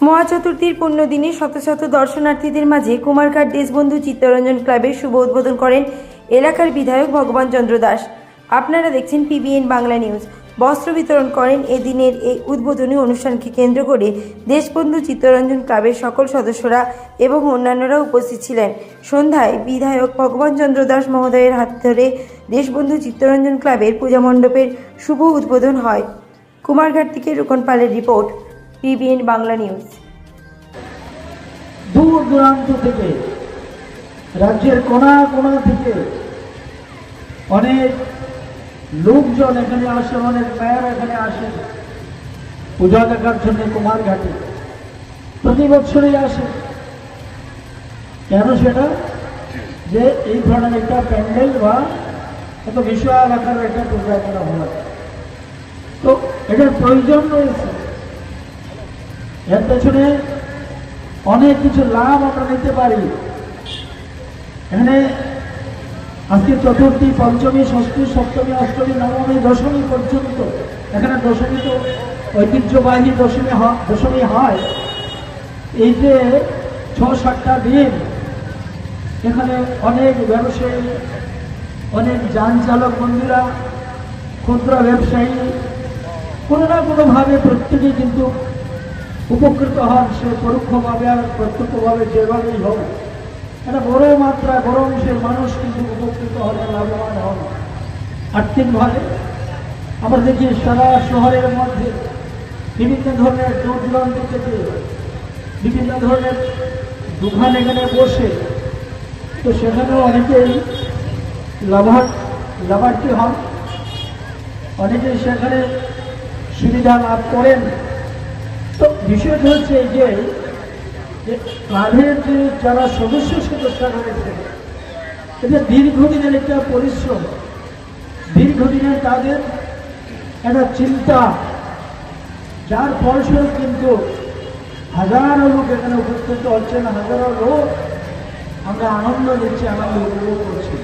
মহাচতুর্থীর পূর্ণ দিনে শত শত দর্শনার্থীদের মাঝে কুমারঘাট দেশবন্ধু চিত্তরঞ্জন ক্লাবের শুভ উদ্বোধন করেন এলাকার বিধায়ক ভগবান চন্দ্র দাস। আপনারা দেখছেন পিবিএন বাংলা নিউজ। বস্ত্র বিতরণ করেন এদিনের এই উদ্বোধনী অনুষ্ঠানকে কেন্দ্র করে দেশবন্ধু চিত্তরঞ্জন ক্লাবের সকল সদস্যরা এবং অন্যান্যরা উপস্থিত ছিলেন। সন্ধ্যায় বিধায়ক ভগবান চন্দ্র দাস মহোদয়ের হাত ধরে দেশবন্ধু চিত্তরঞ্জন ক্লাবের পূজা মণ্ডপের শুভ উদ্বোধন হয়। কুমারঘাট থেকে রুকন পালের রিপোর্ট। PBN Bangla news. দূর দূরান্ত থেকে, রাজ্যের কোনা কোনা থেকে অনেক লোকজন এখানে আসে, অনেক মেয়র এখানে আসে। পূজা দেখার জন্য কুমারঘাটে প্রতি বছরই আসে। কেন সেটা? যে এই ধরনের একটা প্যান্ডেল বা এত বিশাল আকারের একটা পূজা করা হয়। তো এটার প্রয়োজন রয়েছে। এর পেছনে অনেক কিছু লাভ আমরা নিতে পারি। এখানে আজকে চতুর্থী, পঞ্চমী, ষষ্ঠী, সপ্তমী, অষ্টমী, নবমী, দশমী পর্যন্ত এখানে দশমী তো ঐতিহ্যবাহী দশমী দশমী হয়। এই যে ছ সাতটা দিন এখানে অনেক ব্যবসায়ী, অনেক যান চালক বন্ধুরা, ক্ষুদ্র ব্যবসায়ী, কোনো না কোনোভাবে প্রত্যেকেই কিন্তু উপকৃত হন, সে পরোক্ষভাবে আর প্রত্যক্ষভাবে যেভাবেই হোক। একটা বড় মাত্রা, বড় অংশের মানুষ কিন্তু উপকৃত হন লাভবান হন। আর্থিকভাবে আমরা দেখি সারা শহরের মধ্যে বিভিন্ন ধরনের দূর দূরান্ত থেকে বিভিন্ন ধরনের দোকান এখানে বসে, তো সেখানেও অনেকেই লাভার, লাভার্থী হন। অনেকেই সেখানে সুবিধা লাভ করেন। বিষয়টা হচ্ছে যে ক্লাবের যে যারা সদস্য সদস্যরা রয়েছে এটা দীর্ঘদিনের একটা পরিশ্রম, দীর্ঘদিনের তাদের একটা চিন্তা, যার ফলস্বরূপ কিন্তু হাজারো লোক এখানে উপস্থিত হচ্ছেন হাজারো লোক আমরা আনন্দ নিচ্ছি, আনন্দ উপভোগ করছি।